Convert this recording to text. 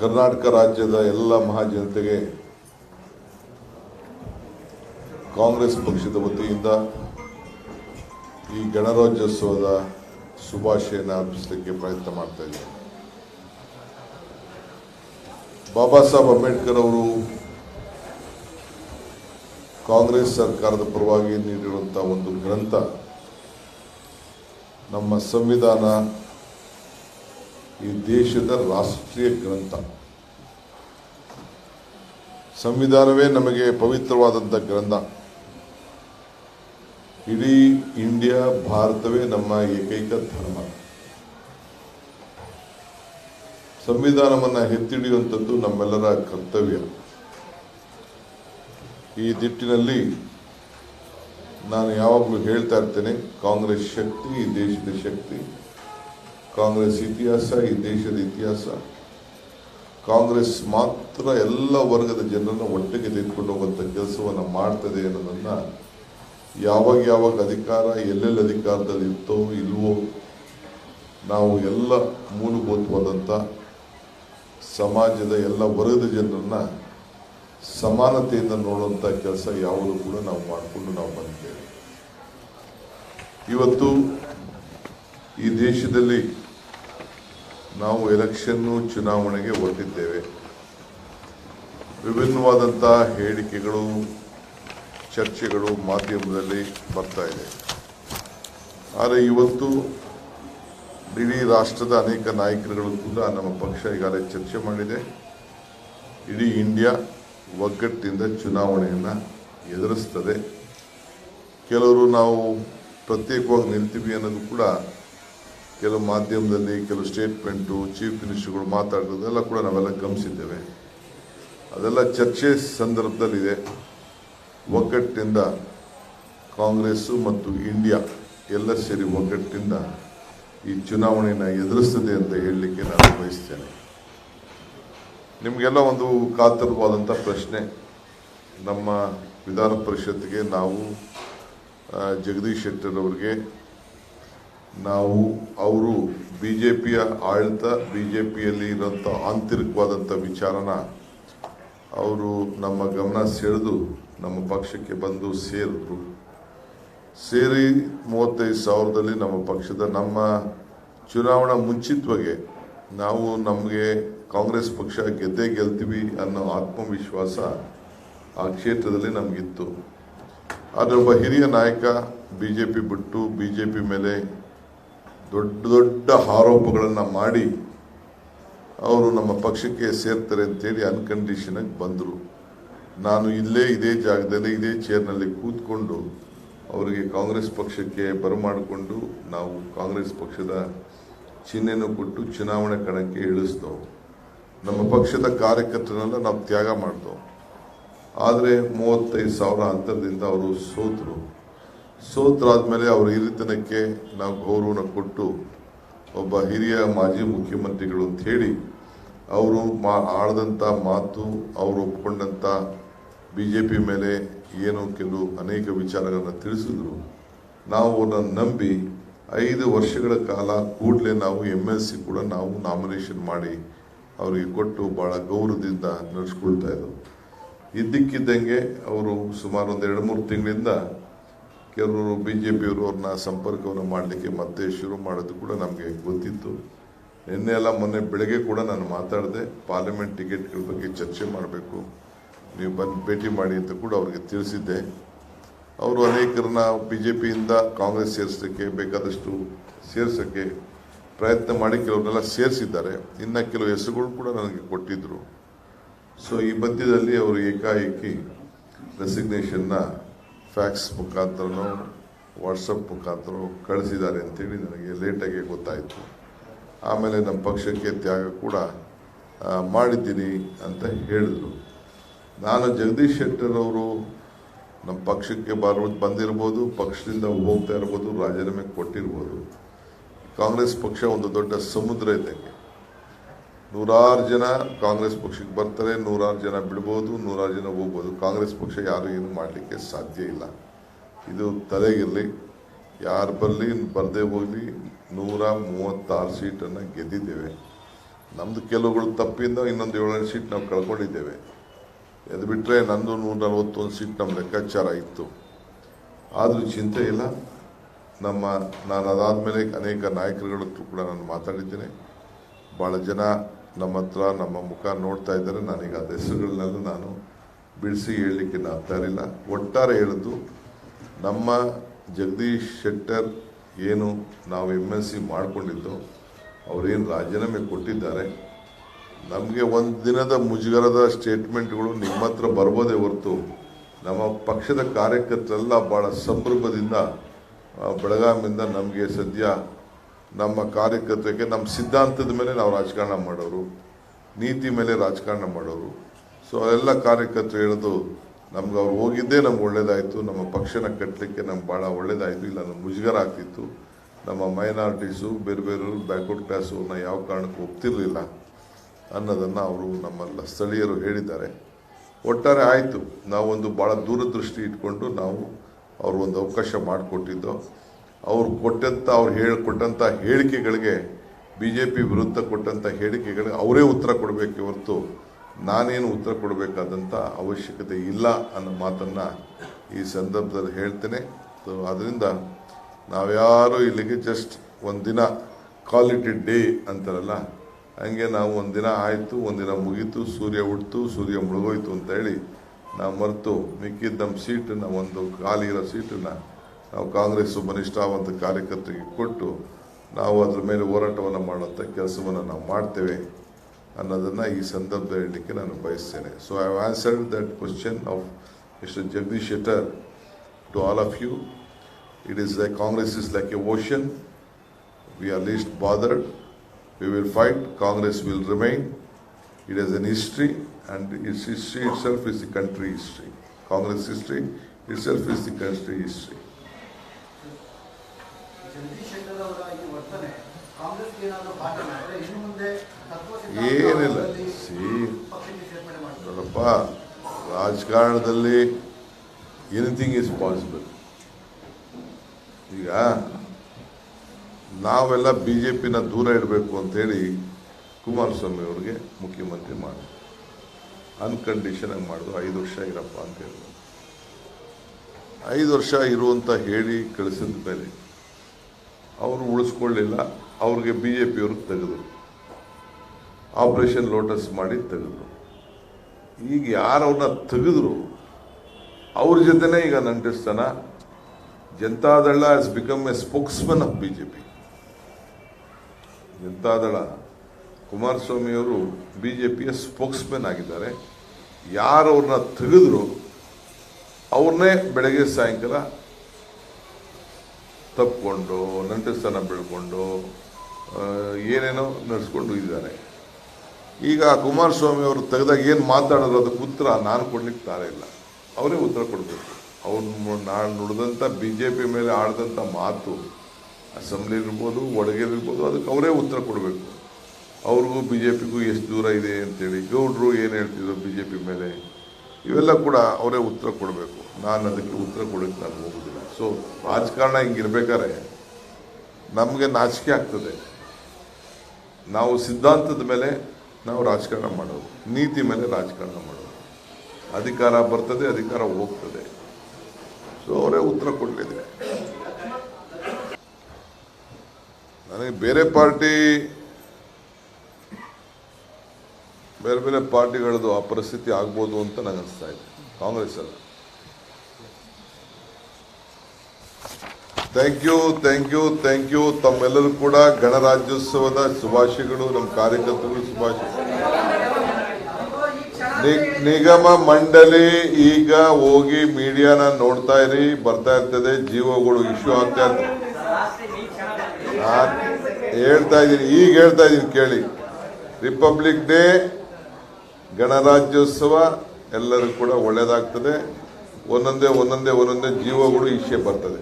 ಕರ್ನಾಟಕ ರಾಜ್ಯದ ಎಲ್ಲ ಮಹಾಜನತೆಗೆ ಕಾಂಗ್ರೆಸ್ ಪಕ್ಷದ ವತಿಯಿಂದ ಈ ಗಣರಾಜ್ಯೋತ್ಸವದ ಶುಭಾಶಯನ ಅರ್ಪಿಸಲಿಕ್ಕೆ ಪ್ರಯತ್ನ ಮಾಡ್ತಾ ಇದ್ದೇನೆ. ಬಾಬಾ ಸಾಹೇಬ್ ಅಂಬೇಡ್ಕರ್ ಅವರು ಕಾಂಗ್ರೆಸ್ ಸರ್ಕಾರದ ಪರವಾಗಿ ನೀಡಿರುವಂತಹ ಒಂದು ಗ್ರಂಥ ನಮ್ಮ ಸಂವಿಧಾನ ಈ ದೇಶದ ರಾಷ್ಟ್ರೀಯ ಗ್ರಂಥ. ಸಂವಿಧಾನವೇ ನಮಗೆ ಪವಿತ್ರವಾದಂಥ ಗ್ರಂಥ. ಇಡೀ ಇಂಡಿಯಾ, ಭಾರತವೇ ನಮ್ಮ ಏಕೈಕ ಧರ್ಮ. ಸಂವಿಧಾನವನ್ನು ಎತ್ತಿಡಿಯುವಂಥದ್ದು ನಮ್ಮೆಲ್ಲರ ಕರ್ತವ್ಯ. ಈ ದಿಟ್ಟಿನಲ್ಲಿ ನಾನು ಯಾವಾಗಲೂ ಹೇಳ್ತಾ ಇರ್ತೇನೆ, ಕಾಂಗ್ರೆಸ್ ಶಕ್ತಿ ಈ ದೇಶದ ಶಕ್ತಿ. ಕಾಂಗ್ರೆಸ್ ಇತಿಹಾಸ, ಈ ದೇಶದ ಇತಿಹಾಸ. ಕಾಂಗ್ರೆಸ್ ಮಾತ್ರ ಎಲ್ಲ ವರ್ಗದ ಜನರನ್ನು ಒಟ್ಟಿಗೆ ತೆಗೆದುಕೊಂಡು ಹೋಗುವಂಥ ಕೆಲಸವನ್ನು ಮಾಡ್ತದೆ ಅನ್ನೋದನ್ನು ಯಾವಾಗ ಯಾವಾಗ ಅಧಿಕಾರ, ಎಲ್ಲೆಲ್ಲಿ ಅಧಿಕಾರದಲ್ಲಿ ಇರ್ತೋ ಇಲ್ವೋ ನಾವು ಎಲ್ಲ ಮೂಲಭೂತವಾದಂಥ ಸಮಾಜದ ಎಲ್ಲ ವರ್ಗದ ಜನರನ್ನ ಸಮಾನತೆಯಿಂದ ನೋಡುವಂಥ ಕೆಲಸ ಯಾವುದು ಕೂಡ ನಾವು ಮಾಡಿಕೊಂಡು ನಾವು ಬಂದಿದ್ದೇವೆ. ಇವತ್ತು ಈ ದೇಶದಲ್ಲಿ ನಾವು ಎಲೆಕ್ಷನ್ನು ಚುನಾವಣೆಗೆ ಹೊರಟಿದ್ದೇವೆ. ವಿಭಿನ್ನವಾದಂಥ ಹೇಳಿಕೆಗಳು, ಚರ್ಚೆಗಳು ಮಾಧ್ಯಮದಲ್ಲಿ ಬರ್ತಾ ಇದೆ. ಆದರೆ ಇವತ್ತು ಇಡೀ ರಾಷ್ಟ್ರದ ಅನೇಕ ನಾಯಕರುಗಳು ಕೂಡ ನಮ್ಮ ಪಕ್ಷ ಈಗಾಗಲೇ ಚರ್ಚೆ ಮಾಡಿದೆ. ಇಡೀ ಇಂಡಿಯಾ ಒಗ್ಗಟ್ಟಿನಿಂದ ಚುನಾವಣೆಯನ್ನು ಎದುರಿಸ್ತದೆ. ಕೆಲವರು ನಾವು ಪ್ರತ್ಯೇಕವಾಗಿ ನಿಲ್ತೀವಿ ಅನ್ನೋದು ಕೂಡ ಕೆಲವು ಮಾಧ್ಯಮದಲ್ಲಿ, ಕೆಲವು ಸ್ಟೇಟ್ಮೆಂಟು ಚೀಫ್ ಮಿನಿಸ್ಟರ್ಗಳು ಮಾತಾಡೋದೆಲ್ಲ ಕೂಡ ನಾವೆಲ್ಲ ಗಮನಿಸಿದ್ದೇವೆ. ಅದೆಲ್ಲ ಚರ್ಚೆ ಸಂದರ್ಭದಲ್ಲಿದೆ. ಒಗ್ಗಟ್ಟಿನಿಂದ ಕಾಂಗ್ರೆಸ್ಸು ಮತ್ತು ಇಂಡಿಯಾ ಎಲ್ಲ ಸೇರಿ ಒಗ್ಗಟ್ಟಿನಿಂದ ಈ ಚುನಾವಣೆಯನ್ನು ಎದುರಿಸ್ತದೆ ಅಂತ ಹೇಳಲಿಕ್ಕೆ ನಾನು ಬಯಸ್ತೇನೆ. ನಿಮಗೆಲ್ಲ ಒಂದು ಕಾತರವಾದಂಥ ಪ್ರಶ್ನೆ. ನಮ್ಮ ವಿಧಾನ ಪರಿಷತ್ಗೆ ನಾವು ಜಗದೀಶ್ ಶೆಟ್ಟರ್ ಅವರಿಗೆ ನಾವು, ಅವರು ಬಿ ಜೆ ಪಿಯ ಆಡಳಿತ ಬಿ ಜೆ ಪಿಯಲ್ಲಿ ಇರೋಂಥ ಆಂತರಿಕವಾದಂಥ ವಿಚಾರನ ಅವರು ನಮ್ಮ ಗಮನ ಸೆಳೆದು ನಮ್ಮ ಪಕ್ಷಕ್ಕೆ ಬಂದು ಸೇರಿದ್ರು. ಸೇರಿ ಮೂವತ್ತೈದು ಸಾವಿರದಲ್ಲಿ ನಮ್ಮ ಪಕ್ಷದ ನಮ್ಮ ಚುನಾವಣಾ ಮುಂಚಿತವಾಗಿ ನಾವು ನಮಗೆ ಕಾಂಗ್ರೆಸ್ ಪಕ್ಷ ಗೆದ್ದೇ ಗೆಲ್ತೀವಿ ಅನ್ನೋ ಆತ್ಮವಿಶ್ವಾಸ ಆ ಕ್ಷೇತ್ರದಲ್ಲಿ ನಮಗಿತ್ತು. ಆದರೆ ಒಬ್ಬ ಹಿರಿಯ ನಾಯಕ ಬಿ ಜೆ ಪಿ ಬಿಟ್ಟು ಬಿ ಜೆ ಪಿ ಮೇಲೆ ದೊಡ್ಡ ದೊಡ್ಡ ಆರೋಪಗಳನ್ನು ಮಾಡಿ ಅವರು ನಮ್ಮ ಪಕ್ಷಕ್ಕೆ ಸೇರ್ತಾರೆ ಅಂತೇಳಿ ಅನ್ಕಂಡೀಷನಾಗಿ ಬಂದರು. ನಾನು ಇಲ್ಲೇ ಇದೇ ಜಾಗದಲ್ಲಿ ಇದೇ ಚೇರ್ನಲ್ಲಿ ಕೂತ್ಕೊಂಡು ಅವರಿಗೆ ಕಾಂಗ್ರೆಸ್ ಪಕ್ಷಕ್ಕೆ ಬರಮಾಡಿಕೊಂಡು ನಾವು ಕಾಂಗ್ರೆಸ್ ಪಕ್ಷದ ಚಿಹ್ನೆಯನ್ನು ಕೊಟ್ಟು ಚುನಾವಣೆ ಕಣಕ್ಕೆ ಇಳಿಸ್ದೋ. ನಮ್ಮ ಪಕ್ಷದ ಕಾರ್ಯಕರ್ತರನ್ನೆಲ್ಲ ನಾವು ತ್ಯಾಗ ಮಾಡ್ತೇವೆ ಆದರೆ ಮೂವತ್ತೈದು ಸಾವಿರ ಅಂತರದಿಂದ ಅವರು ಸೋತರು. ಸೋತರಾದ್ಮೇಲೆ ಅವರ ಹಿರಿತನಕ್ಕೆ ನಾವು ಗೌರವನ ಕೊಟ್ಟು ಒಬ್ಬ ಹಿರಿಯ ಮಾಜಿ ಮುಖ್ಯಮಂತ್ರಿಗಳು ಅಂತ ಹೇಳಿ ಅವರು ಮಾ ಆಡದಂಥ ಮಾತು, ಅವರು ಒಪ್ಕೊಂಡಂಥ ಬಿ ಜೆ ಪಿ ಮೇಲೆ ಏನು ಕೆಲವು ಅನೇಕ ವಿಚಾರಗಳನ್ನು ತಿಳಿಸಿದ್ರು. ನಾವು ಅವ್ರನ್ನ ನಂಬಿ ಐದು ವರ್ಷಗಳ ಕಾಲ ಕೂಡಲೇ ನಾವು ಎಂ ಎಲ್ ಸಿ ಕೂಡ ನಾವು ನಾಮಿನೇಷನ್ ಮಾಡಿ ಅವರಿಗೆ ಕೊಟ್ಟು ಭಾಳ ಗೌರವದಿಂದ ನಡೆಸ್ಕೊಳ್ತಾ ಇದ್ದರು ಇದ್ದಕ್ಕಿದ್ದಂಗೆ ಅವರು ಸುಮಾರು ಒಂದು ಎರಡು ಮೂರು ತಿಂಗಳಿಂದ ಕೆಲವರು ಬಿ ಜೆ ಪಿಯವರು ಅವ್ರನ್ನ ಸಂಪರ್ಕವನ್ನು ಮಾಡಲಿಕ್ಕೆ ಮತ್ತೆ ಶುರು ಮಾಡೋದು ಕೂಡ ನಮಗೆ ಗೊತ್ತಿತ್ತು. ನಿನ್ನೆ ಎಲ್ಲ ಮೊನ್ನೆ ಬೆಳಗ್ಗೆ ಕೂಡ ನಾನು ಮಾತಾಡಿದೆ, ಪಾರ್ಲಿಮೆಂಟ್ ಟಿಕೆಟ್ಗಳ ಬಗ್ಗೆ ಚರ್ಚೆ ಮಾಡಬೇಕು, ನೀವು ಬಂದು ಭೇಟಿ ಮಾಡಿ ಅಂತ ಕೂಡ ಅವರಿಗೆ ತಿಳಿಸಿದ್ದೆ. ಅವರು ಅನೇಕರನ್ನ ಬಿ ಜೆ ಪಿಯಿಂದ ಕಾಂಗ್ರೆಸ್ ಸೇರಿಸಲಿಕ್ಕೆ ಬೇಕಾದಷ್ಟು ಸೇರ್ಸೋಕ್ಕೆ ಪ್ರಯತ್ನ ಮಾಡಿ ಕೆಲವ್ರನ್ನೆಲ್ಲ ಸೇರಿಸಿದ್ದಾರೆ. ಇನ್ನು ಕೆಲವು ಹೆಸರುಗಳು ಕೂಡ ನನಗೆ ಕೊಟ್ಟಿದ್ದರು ಸೊ ಈ ಮಧ್ಯದಲ್ಲಿ ಅವರು ಏಕಾಏಕಿ ರೆಸಿಗ್ನೇಷನ್ನ ಫ್ಯಾಕ್ಸ್ ಮುಖಾಂತರನೋ ವಾಟ್ಸಪ್ ಮುಖಾಂತರ ಕಳಿಸಿದ್ದಾರೆ ಅಂತೇಳಿ ನನಗೆ ಲೇಟಾಗಿ ಗೊತ್ತಾಯಿತು. ಆಮೇಲೆ ನಮ್ಮ ಪಕ್ಷಕ್ಕೆ ತ್ಯಾಗ ಕೂಡ ಮಾಡಿದ್ದೀನಿ ಅಂತ ಹೇಳಿದರು. ನಾನು ಜಗದೀಶ್ ಶೆಟ್ಟರವರು ನಮ್ಮ ಪಕ್ಷಕ್ಕೆ ಬರೋ, ಬಂದಿರ್ಬೋದು, ಪಕ್ಷದಿಂದ ಹೋಗ್ತಾ ಇರ್ಬೋದು, ರಾಜೀನಾಮೆ ಕೊಟ್ಟಿರ್ಬೋದು. ಕಾಂಗ್ರೆಸ್ ಪಕ್ಷ ಒಂದು ದೊಡ್ಡ ಸಮುದ್ರ ಇದ್ದಂಗೆ ನೂರಾರು ಜನ ಕಾಂಗ್ರೆಸ್ ಪಕ್ಷಕ್ಕೆ ಬರ್ತಾರೆ, ನೂರಾರು ಜನ ಬಿಡ್ಬೋದು, ನೂರಾರು ಜನ ಹೋಗ್ಬೋದು. ಕಾಂಗ್ರೆಸ್ ಪಕ್ಷ ಯಾರು ಏನು ಮಾಡಲಿಕ್ಕೆ ಸಾಧ್ಯ ಇಲ್ಲ. ಇದು ತಲೆಗಿರಲಿ. ಯಾರು ಬರಲಿ, ಬರದೇ ಹೋಗಲಿ, ನೂರ ಮೂವತ್ತಾರು ಸೀಟನ್ನು ಗೆದ್ದಿದ್ದೇವೆ. ನಮ್ಮದು ಕೆಲವುಗಳು ತಪ್ಪಿಂದ ಇನ್ನೊಂದು ಏಳೆಂಟು ಸೀಟ್ ನಾವು ಕಳ್ಕೊಂಡಿದ್ದೇವೆ. ಅದು ಬಿಟ್ಟರೆ ನಂದು ನೂರ ನಲವತ್ತೊಂದು ಸೀಟ್ ನಮ್ಮ ಲೆಕ್ಕಾಚಾರ ಇತ್ತು. ಆದರೂ ಚಿಂತೆ ಇಲ್ಲ. ನಮ್ಮ, ನಾನು ಅದಾದಮೇಲೆ ಅನೇಕ ನಾಯಕರುಗಳ ಕೂಡ ನಾನು ಮಾತಾಡಿದ್ದೇನೆ. ಭಾಳ ಜನ ನಮ್ಮ ಹತ್ರ ನಮ್ಮ ಮುಖ ನೋಡ್ತಾ ಇದ್ದಾರೆ. ನಾನೀಗ ಅದು ಹೆಸರುಗಳನ್ನೆಲ್ಲ ನಾನು ಬಿಡಿಸಿ ಹೇಳಲಿಕ್ಕೆ ಆಗ್ತಾ ಇರಲಿಲ್ಲ. ಒಟ್ಟಾರೆ ಹೇಳಿದ್ದು ನಮ್ಮ ಜಗದೀಶ್ ಶೆಟ್ಟರ್ ಏನು ನಾವು ಎಂ ಎಲ್ ಸಿ ಮಾಡಿಕೊಂಡಿದ್ದು, ಅವರೇನು ರಾಜೀನಾಮೆ ಕೊಟ್ಟಿದ್ದಾರೆ. ನಮಗೆ ಒಂದು ದಿನದ ಮುಜುಗರದ ಸ್ಟೇಟ್ಮೆಂಟ್ಗಳು ನಿಮ್ಮ ಹತ್ರ ಬರ್ಬೋದೇ ಹೊರತು ನಮ್ಮ ಪಕ್ಷದ ಕಾರ್ಯಕರ್ತರೆಲ್ಲ ಭಾಳ ಸಂಭ್ರಮದಿಂದ ಬೆಳಗಾಮಿಂದ ನಮಗೆ ಸದ್ಯ ನಮ್ಮ ಕಾರ್ಯಕರ್ತರಿಗೆ ನಮ್ಮ ಸಿದ್ಧಾಂತದ ಮೇಲೆ ನಾವು ರಾಜಕಾರಣ ಮಾಡೋರು, ನೀತಿ ಮೇಲೆ ರಾಜಕಾರಣ ಮಾಡೋರು. ಸೊ ಎಲ್ಲ ಕಾರ್ಯಕರ್ತರು ಹೇಳೋದು, ನಮ್ಗೆ ಅವ್ರು ಹೋಗಿದ್ದೇ ನಮ್ಗೆ ಒಳ್ಳೇದಾಯಿತು, ನಮ್ಮ ಪಕ್ಷನ ಕಟ್ಟಲಿಕ್ಕೆ ನಮ್ಗೆ ಭಾಳ ಒಳ್ಳೇದಾಯಿತು, ಇಲ್ಲ ನಮ್ಗೆ ಮುಜುಗರ ಆಗ್ತಿತ್ತು. ನಮ್ಮ ಮೈನಾರಿಟೀಸು ಬೇರೆ ಬೇರೆ ಬ್ಯಾಕ್ವರ್ಡ್ ಕ್ಲಾಸು ಯಾವ ಕಾರಣಕ್ಕೂ ಒಪ್ತಿರಲಿಲ್ಲ ಅನ್ನೋದನ್ನು ಅವರು ನಮ್ಮೆಲ್ಲ ಸ್ಥಳೀಯರು ಹೇಳಿದ್ದಾರೆ. ಒಟ್ಟಾರೆ ಆಯಿತು, ನಾವೊಂದು ಭಾಳ ದೂರದೃಷ್ಟಿ ಇಟ್ಕೊಂಡು ನಾವು ಅವ್ರು ಒಂದು ಅವಕಾಶ ಮಾಡಿಕೊಟ್ಟಿದ್ದು. ಅವ್ರು ಕೊಟ್ಟಂಥ ಅವ್ರು ಹೇಳಿಕೊಟ್ಟಂಥ ಹೇಳಿಕೆಗಳಿಗೆ ಬಿ ಜೆ ಪಿ ವಿರುದ್ಧ ಕೊಟ್ಟಂಥ ಹೇಳಿಕೆಗಳಿಗೆ ಅವರೇ ಉತ್ತರ ಕೊಡಬೇಕೆ ಹೊರತು ನಾನೇನು ಉತ್ತರ ಕೊಡಬೇಕಾದಂಥ ಅವಶ್ಯಕತೆ ಇಲ್ಲ ಅನ್ನೋ ಮಾತನ್ನು ಈ ಸಂದರ್ಭದಲ್ಲಿ ಹೇಳ್ತೇನೆ. ಸೊ ಅದರಿಂದ ನಾವ್ಯಾರು ಇಲ್ಲಿಗೆ ಜಸ್ಟ್ ಒಂದಿನ ಕ್ವಾಲಿಟಿ ಡೇ ಅಂತಾರಲ್ಲ, ಹಂಗೆ ನಾವು ಒಂದಿನ ಆಯಿತು ಒಂದಿನ ಮುಗೀತು, ಸೂರ್ಯ ಹುಟ್ಟಿತು ಸೂರ್ಯ ಮುಳುಗೋಯ್ತು ಅಂತ ಹೇಳಿ ನಾವು ಮರೆತು ಮಿಕ್ಕಿದ್ದ ಸೀಟನ್ನು ಒಂದು ಖಾಲಿ ಇರೋ ಸೀಟನ್ನು ನಾವು ಕಾಂಗ್ರೆಸ್ ಒಬ್ಬ ನಿಷ್ಠಾವಂತ ಕಾರ್ಯಕರ್ತರಿಗೆ ಕೊಟ್ಟು ನಾವು ಅದ್ರ ಮೇಲೆ ಹೋರಾಟವನ್ನು ಮಾಡುವಂಥ ಕೆಲಸವನ್ನು ನಾವು ಮಾಡ್ತೇವೆ ಅನ್ನೋದನ್ನು ಈ ಸಂದರ್ಭದಲ್ಲಿ ಹೇಳಲಿಕ್ಕೆ ನಾನು ಬಯಸ್ತೇನೆ so I have answered that question of mister Jagadish Shettar to all of you it is like Congress is like a ocean we are least bothered. We will fight. Congress will remain. It has an history, and its history itself is the country history. Congress history itself is the country history. Jagadish Shettar ಏನಿಲ್ಲ. See. ನೋಡಪ್ಪ ರಾಜಕಾರಣದಲ್ಲಿ anything is possible ಈಗ ನಾವೆಲ್ಲ B J ಪಿನ ದೂರ ಇಡಬೇಕು ಅಂತೇಳಿ ಕುಮಾರಸ್ವಾಮಿ ಅವ್ರಿಗೆ ಮುಖ್ಯಮಂತ್ರಿ ಮಾಡಿ. ಅನ್ಕಂಡೀಷನ್ ಆಗಿ ಮಾಡಿದ್ರು. ಐದು ವರ್ಷ ಇರಪ್ಪ ಅಂತ ಹೇಳಿದ್ರು. ಐದು ವರ್ಷ ಇರುವಂತ ಹೇಳಿ ಕಳಿಸಿದ ಮೇಲೆ ಅವರು ಉಳಿಸ್ಕೊಳ್ಳಿಲ್ಲ, ಅವ್ರಿಗೆ ಬಿ ಜೆ ಪಿಯವ್ರಿಗೆ ತೆಗೆದ್ರು. ಆಪರೇಷನ್ ಲೋಟಸ್ ಮಾಡಿ ತೆಗೆದ್ರು. ಈಗ ಯಾರು ಅವ್ರನ್ನ ತೆಗೆದ್ರು? ಅವ್ರ ಜೊತೆನೇ ಈಗ ನಂಟಿಸ್ತಾನ. Janata Dal has become a spokesman of B J P Janata Dal ಕುಮಾರಸ್ವಾಮಿಯವರು ಬಿ ಜೆ ಪಿಯ ಸ್ಪೋಕ್ಸ್ಮನ್ ಆಗಿದ್ದಾರೆ. ಯಾರು ಅವ್ರನ್ನ ತೆಗೆದ್ರು? ಅವ್ರನ್ನೇ ಬೆಳಗ್ಗೆ ಸಾಯಂಕಾಲ ತಪ್ಕೊಂಡು ನಂಟಸ್ತನ ಬೆಳ್ಕೊಂಡು ಏನೇನೋ ನಡೆಸ್ಕೊಂಡು ಇದ್ದಾರೆ. ಈಗ ಕುಮಾರಸ್ವಾಮಿ ಅವರು ತೆಗೆದಾಗ ಏನು ಮಾತಾಡೋದು ಅದಕ್ಕೆ ಉತ್ತರ ನಾನು ಕೊಡ್ಲಿಕ್ಕೆ ತಾರೆ ಇಲ್ಲ. ಅವರೇ ಉತ್ತರ ಕೊಡಬೇಕು. ಅವ್ರು ನಾನು ನುಡಿದಂಥ ಬಿ ಜೆ ಪಿ ಮೇಲೆ ಆಡಿದಂಥ ಮಾತು, ಅಸೆಂಬ್ಲಿ ಇರ್ಬೋದು ಒಳಗಿರ್ಬೋದು ಅದಕ್ಕೆ ಅವರೇ ಉತ್ತರ ಕೊಡಬೇಕು. ಅವ್ರಿಗೂ ಬಿ ಜೆ ಪಿಗೂ ಎಷ್ಟು ದೂರ ಇದೆ ಅಂತೇಳಿ, ಗೌಡ್ರು ಏನು ಹೇಳ್ತಿದ್ರು ಬಿ ಜೆ ಪಿ ಮೇಲೆ, ಇವೆಲ್ಲ ಕೂಡ ಅವರೇ ಉತ್ತರ ಕೊಡಬೇಕು. ನಾನು ಅದಕ್ಕೆ ಉತ್ತರ ಕೊಡೋಕ್ಕೆ ನಾನು ಹೋಗೋದಿಲ್ಲ. ಸೊ, ರಾಜಕಾರಣ ಹಿಂಗಿರ್ಬೇಕಾದ್ರೆ ನಮಗೆ ನಾಚಿಕೆ ಆಗ್ತದೆ. ನಾವು ಸಿದ್ಧಾಂತದ ಮೇಲೆ ನಾವು ರಾಜಕಾರಣ ಮಾಡೋದು, ನೀತಿ ಮೇಲೆ ರಾಜಕಾರಣ ಮಾಡೋದು. ಅಧಿಕಾರ ಬರ್ತದೆ, ಅಧಿಕಾರ ಹೋಗ್ತದೆ. ಸೊ, ಅವರೇ ಉತ್ತರ ಕೊಡಲಿದೆ ನನಗೆ ಬೇರೆ ಪಾರ್ಟಿ, ಬೇರೆ ಬೇರೆ ಪಾರ್ಟಿಗಳದ್ದು ಆ ಪರಿಸ್ಥಿತಿ ಆಗ್ಬೋದು ಅಂತ ನನಗೆ ಅನಿಸ್ತಾ ಇದೆ Congress thank you thank you thank you ತಮ್ಮೆಲ್ಲರೂ ಕೂಡ ಗಣರಾಜ್ಯೋತ್ಸವದ ಶುಭಾಶಯಗಳು, ನಮ್ಮ ಕಾರ್ಯಕರ್ತರು ಶುಭಾಶಯ ನಿಗಮ ಮಂಡಳಿ ಈಗ ಹೋಗಿ ಮೀಡಿಯಾನ ನೋಡ್ತಾ ಇರಿ, ಬರ್ತಾ ಇರ್ತದೆ. ಜೀವಗಳು ಇಶ್ಯೂ ಆಗ್ತಾ ಇರ್ತದೆ ಹೇಳ್ತಾ ಇದ್ದೀನಿ, ಈಗ ಹೇಳ್ತಾ ಇದ್ದೀನಿ, ಕೇಳಿ. ರಿಪಬ್ಲಿಕ್ ಡೇ ಗಣರಾಜ್ಯೋತ್ಸವ ಎಲ್ಲರೂ ಕೂಡ ಒಳ್ಳೇದಾಗ್ತದೆ. ಒಂದೊಂದೇ ಒಂದೊಂದೇ ಒಂದೊಂದೇ ಜೀವಗಳು ಇಶ್ಯೂ ಬರ್ತದೆ.